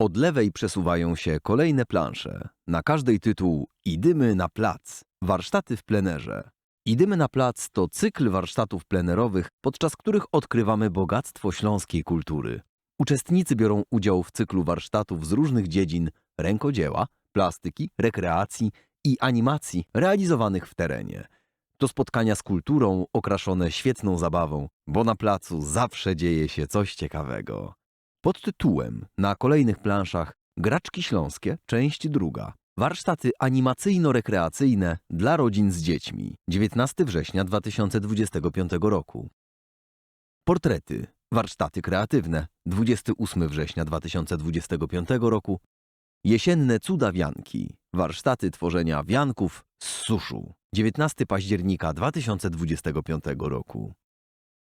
Od lewej przesuwają się kolejne plansze. Na każdej tytuł Idymy na plac. Warsztaty w plenerze. Idymy na plac to cykl warsztatów plenerowych, podczas których odkrywamy bogactwo śląskiej kultury. Uczestnicy biorą udział w cyklu warsztatów z różnych dziedzin rękodzieła, plastyki, rekreacji i animacji realizowanych w terenie. To spotkania z kulturą okraszone świetną zabawą, bo na placu zawsze dzieje się coś ciekawego. Pod tytułem na kolejnych planszach Graczki Śląskie, część druga. Warsztaty animacyjno-rekreacyjne dla rodzin z dziećmi. 19 września 2025 roku. Portrety. Warsztaty kreatywne. 28 września 2025 roku. Jesienne cuda wianki. Warsztaty tworzenia wianków z suszu. 19 października 2025 roku.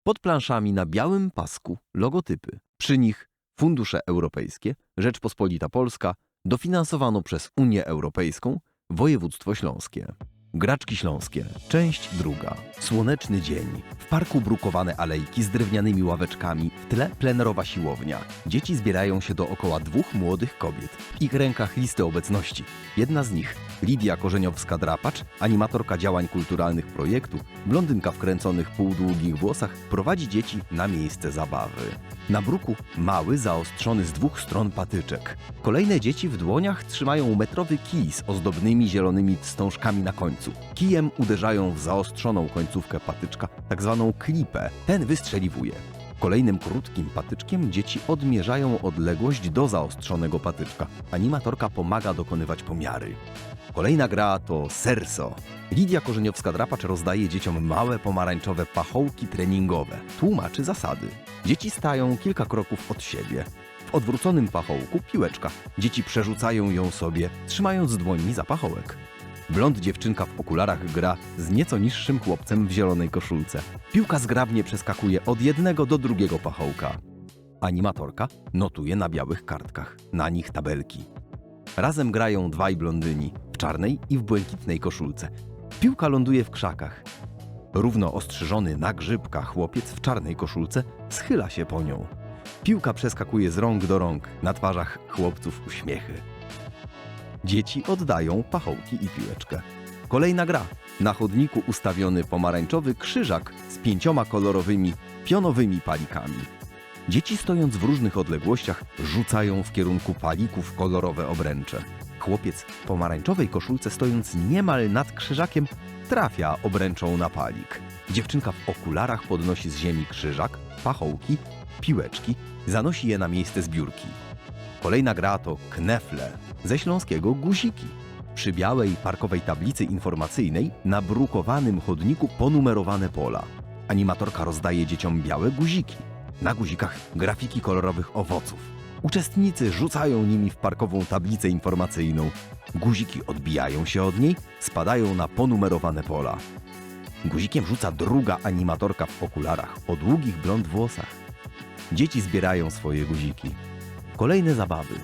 Pod planszami na białym pasku logotypy. Przy nich fundusze europejskie, Rzeczpospolita Polska, dofinansowano przez Unię Europejską, Województwo Śląskie. Graczki Śląskie, część druga. Słoneczny dzień. W parku brukowane alejki z drewnianymi ławeczkami, w tle plenerowa siłownia. Dzieci zbierają się dookoła dwóch młodych kobiet. W ich rękach listy obecności. Jedna z nich, Lidia Korzeniowska-Drapacz, animatorka działań kulturalnych projektu, blondynka w kręconych półdługich włosach, prowadzi dzieci na miejsce zabawy. Na bruku mały, zaostrzony z dwóch stron patyczek. Kolejne dzieci w dłoniach trzymają metrowy kij z ozdobnymi zielonymi wstążkami na końcu. Kijem uderzają w zaostrzoną końcówkę patyczka, tak zwaną klipę. Ten wystrzeliwuje. Kolejnym krótkim patyczkiem dzieci odmierzają odległość do zaostrzonego patyczka. Animatorka pomaga dokonywać pomiary. Kolejna gra to Serso. Lidia Korzeniowska-Drapacz rozdaje dzieciom małe pomarańczowe pachołki treningowe. Tłumaczy zasady. Dzieci stają kilka kroków od siebie. W odwróconym pachołku piłeczka. Dzieci przerzucają ją sobie, trzymając dłońmi za pachołek. Blond dziewczynka w okularach gra z nieco niższym chłopcem w zielonej koszulce. Piłka zgrabnie przeskakuje od jednego do drugiego pachołka. Animatorka notuje na białych kartkach, na nich tabelki. Razem grają dwaj blondyni w czarnej i w błękitnej koszulce. Piłka ląduje w krzakach. Równo ostrzyżony na grzybka chłopiec w czarnej koszulce schyla się po nią. Piłka przeskakuje z rąk do rąk, na twarzach chłopców uśmiechy. Dzieci oddają pachołki i piłeczkę. Kolejna gra. Na chodniku ustawiony pomarańczowy krzyżak z pięcioma kolorowymi, pionowymi palikami. Dzieci stojąc w różnych odległościach rzucają w kierunku palików kolorowe obręcze. Chłopiec w pomarańczowej koszulce stojąc niemal nad krzyżakiem trafia obręczą na palik. Dziewczynka w okularach podnosi z ziemi krzyżak, pachołki, piłeczki, zanosi je na miejsce zbiórki. Kolejna gra to knefle, ze śląskiego guziki. Przy białej parkowej tablicy informacyjnej na brukowanym chodniku ponumerowane pola. Animatorka rozdaje dzieciom białe guziki. Na guzikach grafiki kolorowych owoców. Uczestnicy rzucają nimi w parkową tablicę informacyjną. Guziki odbijają się od niej, spadają na ponumerowane pola. Guzikiem rzuca druga animatorka w okularach o długich blond włosach. Dzieci zbierają swoje guziki. Kolejne zabawy.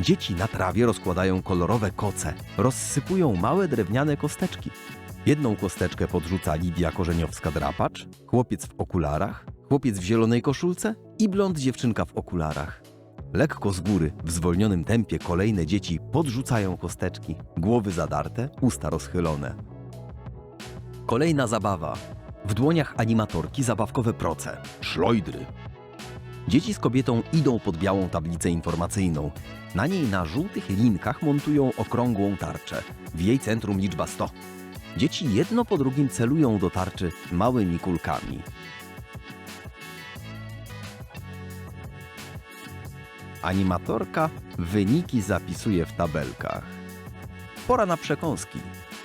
Dzieci na trawie rozkładają kolorowe koce, rozsypują małe drewniane kosteczki. Jedną kosteczkę podrzuca Lidia Korzeniowska-Drapacz, chłopiec w okularach, chłopiec w zielonej koszulce i blond dziewczynka w okularach. Lekko z góry, w zwolnionym tempie kolejne dzieci podrzucają kosteczki, głowy zadarte, usta rozchylone. Kolejna zabawa. W dłoniach animatorki zabawkowe proce, szlojdry. Dzieci z kobietą idą pod białą tablicę informacyjną. Na niej na żółtych linkach montują okrągłą tarczę. W jej centrum liczba 100. Dzieci jedno po drugim celują do tarczy małymi kulkami. Animatorka wyniki zapisuje w tabelkach. Pora na przekąski.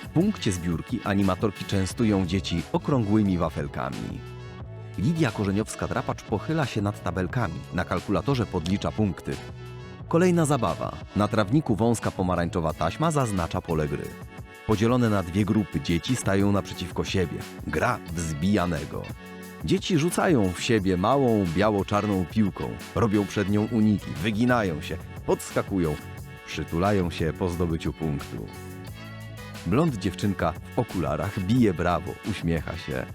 W punkcie zbiórki animatorki częstują dzieci okrągłymi wafelkami. Lidia Korzeniowska-Drapacz pochyla się nad tabelkami. Na kalkulatorze podlicza punkty. Kolejna zabawa. Na trawniku wąska pomarańczowa taśma zaznacza pole gry. Podzielone na dwie grupy dzieci stają naprzeciwko siebie. Gra wzbijanego. Dzieci rzucają w siebie małą, biało-czarną piłką. Robią przed nią uniki, wyginają się, podskakują, przytulają się po zdobyciu punktu. Blond dziewczynka w okularach bije brawo, uśmiecha się.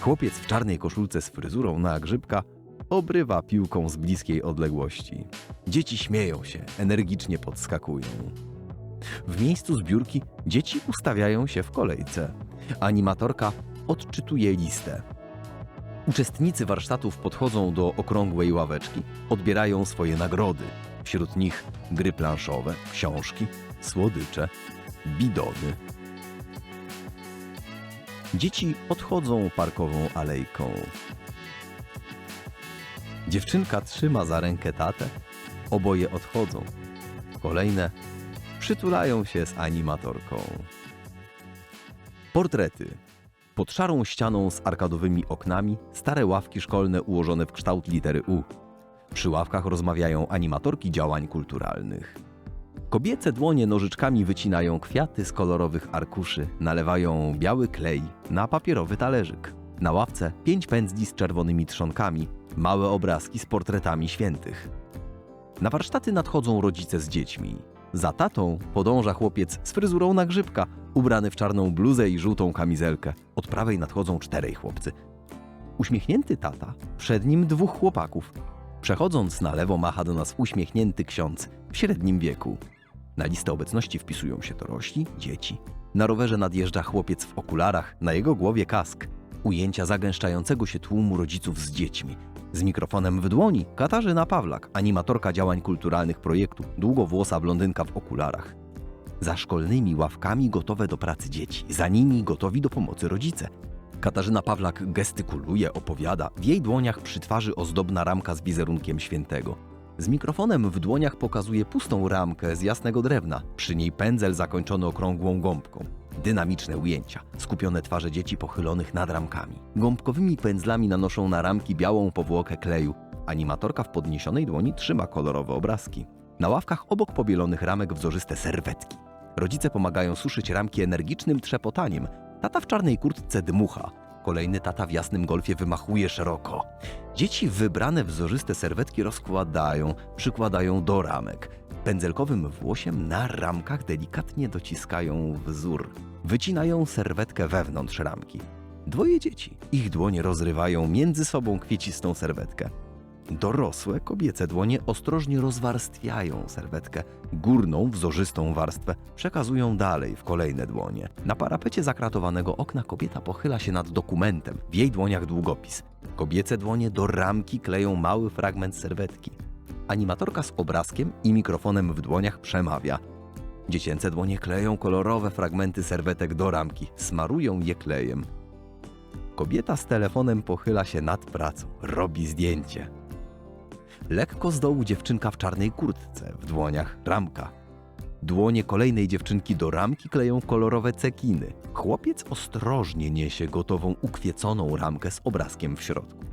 Chłopiec w czarnej koszulce z fryzurą na grzybka obrywa piłką z bliskiej odległości. Dzieci śmieją się, energicznie podskakują. W miejscu zbiórki dzieci ustawiają się w kolejce. Animatorka odczytuje listę. Uczestnicy warsztatów podchodzą do okrągłej ławeczki, odbierają swoje nagrody. Wśród nich gry planszowe, książki, słodycze, bidony. Dzieci odchodzą parkową alejką. Dziewczynka trzyma za rękę tatę, oboje odchodzą. Kolejne przytulają się z animatorką. Portrety. Pod szarą ścianą z arkadowymi oknami stare ławki szkolne ułożone w kształt litery U. Przy ławkach rozmawiają animatorki działań kulturalnych. Kobiece dłonie nożyczkami wycinają kwiaty z kolorowych arkuszy, nalewają biały klej na papierowy talerzyk. Na ławce pięć pędzli z czerwonymi trzonkami, małe obrazki z portretami świętych. Na warsztaty nadchodzą rodzice z dziećmi. Za tatą podąża chłopiec z fryzurą na grzybka, ubrany w czarną bluzę i żółtą kamizelkę. Od prawej nadchodzą czterej chłopcy. Uśmiechnięty tata, przed nim dwóch chłopaków. Przechodząc na lewo macha do nas uśmiechnięty ksiądz w średnim wieku. Na listę obecności wpisują się dorośli, dzieci. Na rowerze nadjeżdża chłopiec w okularach, na jego głowie kask. Ujęcia zagęszczającego się tłumu rodziców z dziećmi. Z mikrofonem w dłoni Katarzyna Pawlak, animatorka działań kulturalnych projektu, długowłosa blondynka w okularach. Za szkolnymi ławkami gotowe do pracy dzieci, za nimi gotowi do pomocy rodzice. Katarzyna Pawlak gestykuluje, opowiada, w jej dłoniach przy twarzy ozdobna ramka z wizerunkiem świętego. Z mikrofonem w dłoniach pokazuje pustą ramkę z jasnego drewna, przy niej pędzel zakończony okrągłą gąbką. Dynamiczne ujęcia, skupione twarze dzieci pochylonych nad ramkami. Gąbkowymi pędzlami nanoszą na ramki białą powłokę kleju. Animatorka w podniesionej dłoni trzyma kolorowe obrazki. Na ławkach obok pobielonych ramek wzorzyste serwetki. Rodzice pomagają suszyć ramki energicznym trzepotaniem. Tata w czarnej kurtce dmucha. Kolejny tata w jasnym golfie wymachuje szeroko. Dzieci wybrane wzorzyste serwetki rozkładają, przykładają do ramek. Pędzelkowym włosiem na ramkach delikatnie dociskają wzór. Wycinają serwetkę wewnątrz ramki. Dwoje dzieci. Ich dłonie rozrywają między sobą kwiecistą serwetkę. Dorosłe kobiece dłonie ostrożnie rozwarstwiają serwetkę. Górną, wzorzystą warstwę przekazują dalej w kolejne dłonie. Na parapecie zakratowanego okna kobieta pochyla się nad dokumentem. W jej dłoniach długopis. Kobiece dłonie do ramki kleją mały fragment serwetki. Animatorka z obrazkiem i mikrofonem w dłoniach przemawia. Dziecięce dłonie kleją kolorowe fragmenty serwetek do ramki, smarują je klejem. Kobieta z telefonem pochyla się nad pracą, robi zdjęcie. Lekko z dołu dziewczynka w czarnej kurtce, w dłoniach ramka. Dłonie kolejnej dziewczynki do ramki kleją kolorowe cekiny. Chłopiec ostrożnie niesie gotową, ukwieconą ramkę z obrazkiem w środku.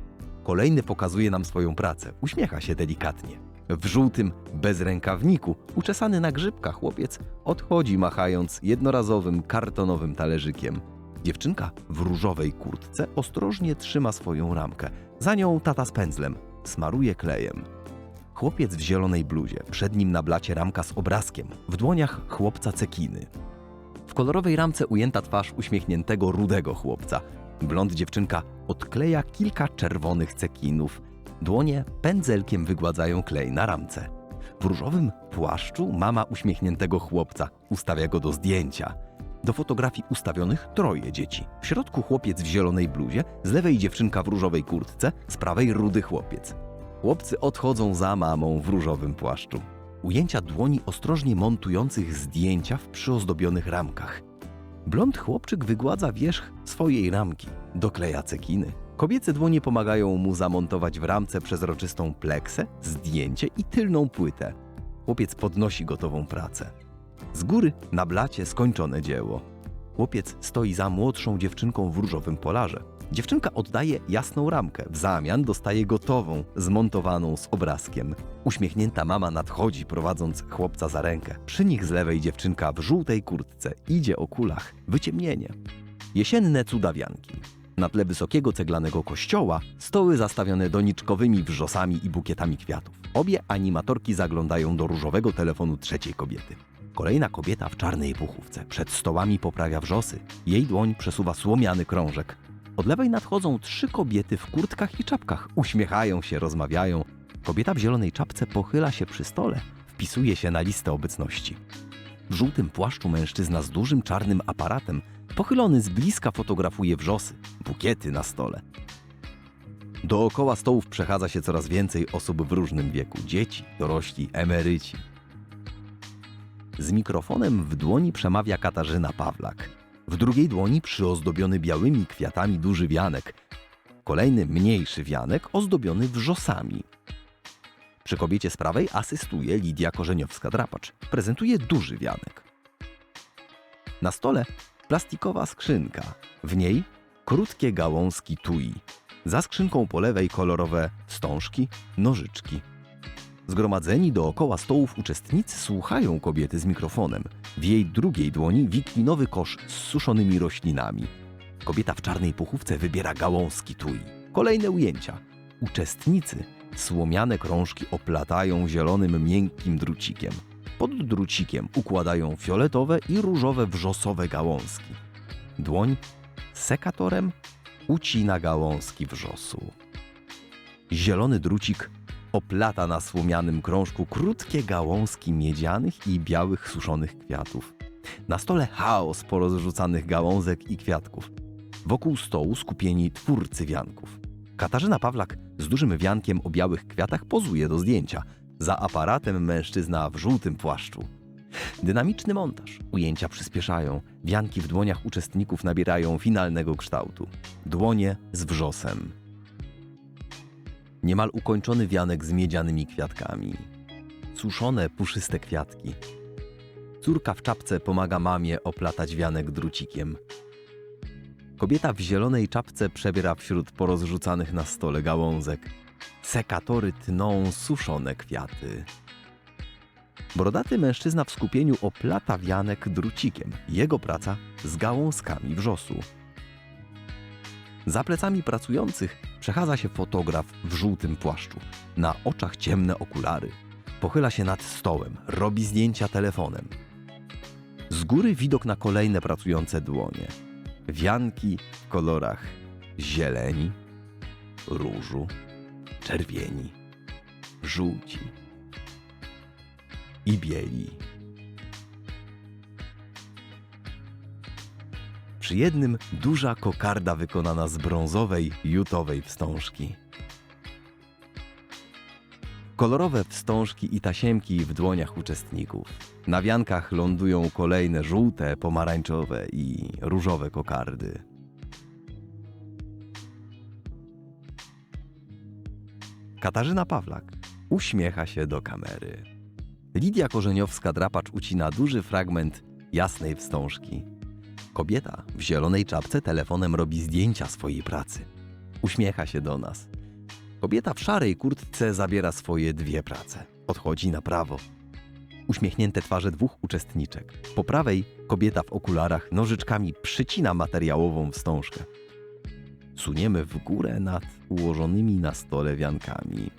Kolejny pokazuje nam swoją pracę, uśmiecha się delikatnie. W żółtym bezrękawniku, uczesany na grzybkach chłopiec odchodzi machając jednorazowym kartonowym talerzykiem. Dziewczynka w różowej kurtce ostrożnie trzyma swoją ramkę. Za nią tata z pędzlem, smaruje klejem. Chłopiec w zielonej bluzie, przed nim na blacie ramka z obrazkiem, w dłoniach chłopca cekiny. W kolorowej ramce ujęta twarz uśmiechniętego rudego chłopca. Blond dziewczynka odkleja kilka czerwonych cekinów. Dłonie pędzelkiem wygładzają klej na ramce. W różowym płaszczu mama uśmiechniętego chłopca ustawia go do zdjęcia. Do fotografii ustawionych troje dzieci. W środku chłopiec w zielonej bluzie, z lewej dziewczynka w różowej kurtce, z prawej rudy chłopiec. Chłopcy odchodzą za mamą w różowym płaszczu. Ujęcia dłoni ostrożnie montujących zdjęcia w przyozdobionych ramkach. Blond chłopczyk wygładza wierzch swojej ramki, dokleja cekiny. Kobiece dłonie pomagają mu zamontować w ramce przezroczystą pleksę, zdjęcie i tylną płytę. Chłopiec podnosi gotową pracę. Z góry na blacie skończone dzieło. Chłopiec stoi za młodszą dziewczynką w różowym polarze. Dziewczynka oddaje jasną ramkę, w zamian dostaje gotową, zmontowaną z obrazkiem. Uśmiechnięta mama nadchodzi, prowadząc chłopca za rękę. Przy nich z lewej dziewczynka w żółtej kurtce idzie o kulach. Wyciemnienie. Jesienne cudawianki. Na tle wysokiego ceglanego kościoła stoły zastawione doniczkowymi wrzosami i bukietami kwiatów. Obie animatorki zaglądają do różowego telefonu trzeciej kobiety. Kolejna kobieta w czarnej puchówce przed stołami poprawia wrzosy. Jej dłoń przesuwa słomiany krążek. Od lewej nadchodzą trzy kobiety w kurtkach i czapkach. Uśmiechają się, rozmawiają. Kobieta w zielonej czapce pochyla się przy stole, wpisuje się na listę obecności. W żółtym płaszczu mężczyzna z dużym czarnym aparatem, pochylony z bliska fotografuje wrzosy, bukiety na stole. Dookoła stołów przechadza się coraz więcej osób w różnym wieku: dzieci, dorośli, emeryci. Z mikrofonem w dłoni przemawia Katarzyna Pawlak. W drugiej dłoni przyozdobiony białymi kwiatami duży wianek. Kolejny mniejszy wianek ozdobiony wrzosami. Przy kobiecie z prawej asystuje Lidia Korzeniowska-Drapacz. Prezentuje duży wianek. Na stole plastikowa skrzynka. W niej krótkie gałązki tui. Za skrzynką po lewej kolorowe wstążki, nożyczki. Zgromadzeni dookoła stołów uczestnicy słuchają kobiety z mikrofonem. W jej drugiej dłoni wiklinowy kosz z suszonymi roślinami. Kobieta w czarnej puchówce wybiera gałązki tui. Kolejne ujęcia. Uczestnicy słomiane krążki oplatają zielonym miękkim drucikiem. Pod drucikiem układają fioletowe i różowe wrzosowe gałązki. Dłoń sekatorem ucina gałązki wrzosu. Zielony drucik oplata na słomianym krążku krótkie gałązki miedzianych i białych suszonych kwiatów. Na stole chaos porozrzucanych gałązek i kwiatków. Wokół stołu skupieni twórcy wianków. Katarzyna Pawlak z dużym wiankiem o białych kwiatach pozuje do zdjęcia. Za aparatem mężczyzna w żółtym płaszczu. Dynamiczny montaż. Ujęcia przyspieszają. Wianki w dłoniach uczestników nabierają finalnego kształtu. Dłonie z wrzosem. Niemal ukończony wianek z miedzianymi kwiatkami. Suszone, puszyste kwiatki. Córka w czapce pomaga mamie oplatać wianek drucikiem. Kobieta w zielonej czapce przebiera wśród porozrzucanych na stole gałązek. Sekatory tną suszone kwiaty. Brodaty mężczyzna w skupieniu oplata wianek drucikiem. Jego praca z gałązkami wrzosu. Za plecami pracujących przechadza się fotograf w żółtym płaszczu. Na oczach ciemne okulary. Pochyla się nad stołem, robi zdjęcia telefonem. Z góry widok na kolejne pracujące dłonie. Wianki w kolorach zieleni, różu, czerwieni, żółci i bieli. Przy jednym duża kokarda wykonana z brązowej, jutowej wstążki. Kolorowe wstążki i tasiemki w dłoniach uczestników. Na wiankach lądują kolejne żółte, pomarańczowe i różowe kokardy. Katarzyna Pawlak uśmiecha się do kamery. Lidia Korzeniowska-Drapacz ucina duży fragment jasnej wstążki. Kobieta w zielonej czapce telefonem robi zdjęcia swojej pracy. Uśmiecha się do nas. Kobieta w szarej kurtce zabiera swoje dwie prace. Odchodzi na prawo. Uśmiechnięte twarze dwóch uczestniczek. Po prawej kobieta w okularach nożyczkami przycina materiałową wstążkę. Suniemy w górę nad ułożonymi na stole wiankami.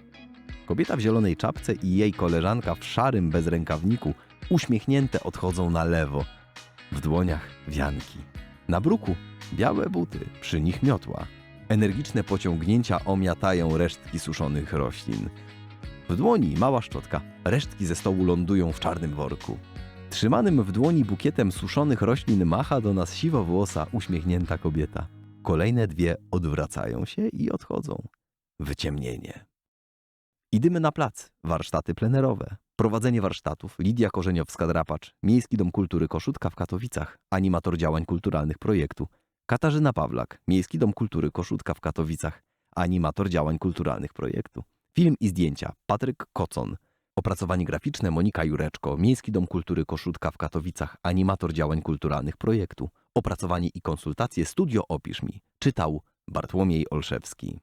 Kobieta w zielonej czapce i jej koleżanka w szarym bezrękawniku uśmiechnięte odchodzą na lewo. W dłoniach wianki. Na bruku białe buty, przy nich miotła. Energiczne pociągnięcia omiatają resztki suszonych roślin. W dłoni mała szczotka. Resztki ze stołu lądują w czarnym worku. Trzymanym w dłoni bukietem suszonych roślin macha do nas siwowłosa, uśmiechnięta kobieta. Kolejne dwie odwracają się i odchodzą. Wyciemnienie. Idymy na plac. Warsztaty plenerowe. Prowadzenie warsztatów Lidia Korzeniowska-Drapacz, Miejski Dom Kultury Koszutka w Katowicach, animator działań kulturalnych projektu. Katarzyna Pawlak, Miejski Dom Kultury Koszutka w Katowicach, animator działań kulturalnych projektu. Film i zdjęcia Patryk Kocon. Opracowanie graficzne Monika Jureczko, Miejski Dom Kultury Koszutka w Katowicach, animator działań kulturalnych projektu. Opracowanie i konsultacje Studio Opisz Mi. Czytał Bartłomiej Olszewski.